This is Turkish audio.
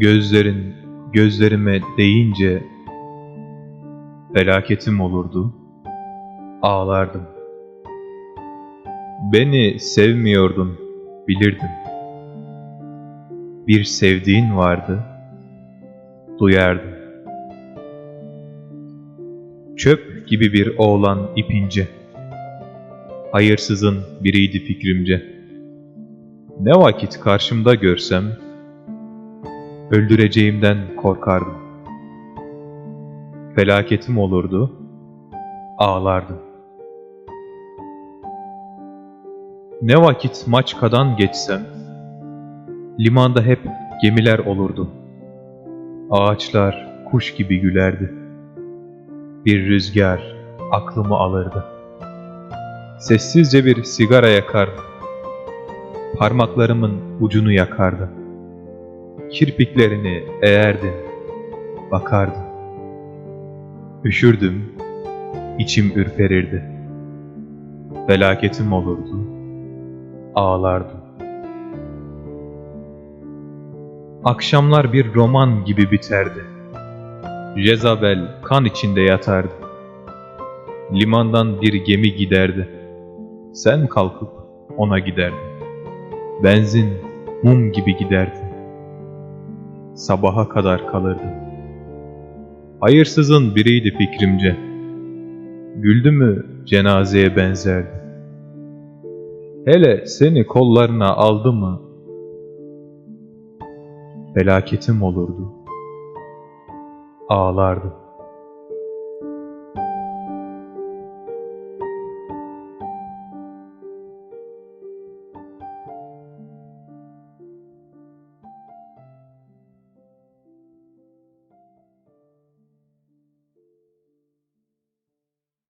Gözlerin gözlerime değince felaketim olurdu. Ağlardım. Beni sevmiyordun, bilirdim. Bir sevdiğin vardı, duyardım. Çöp gibi bir oğlan ipince. Hayırsızın biriydi fikrimce. Ne vakit karşımda görsem, öldüreceğimden korkardım. Felaketim olurdu, ağlardım. Ne vakit Maçka'dan geçsem, limanda hep gemiler olurdu. Ağaçlar kuş gibi gülerdi. Bir rüzgar aklımı alırdı. Sessizce bir sigara yakardım. Parmaklarımın ucunu yakardım. Kirpiklerini eğerdim, bakardım. Üşürdüm, içim ürperirdi. Felaketim olurdu, ağlardım. Akşamlar bir roman gibi biterdi. Jezabel kan içinde yatardı. Limandan bir gemi giderdi. Sen kalkıp ona giderdin. Benzin mum gibi giderdi. Sabaha kadar kalırdı. Hayırsızın biriydi fikrimce. Güldü mü cenazeye benzerdi. Hele seni kollarına aldı mı felaketim olurdu. Ağlardım.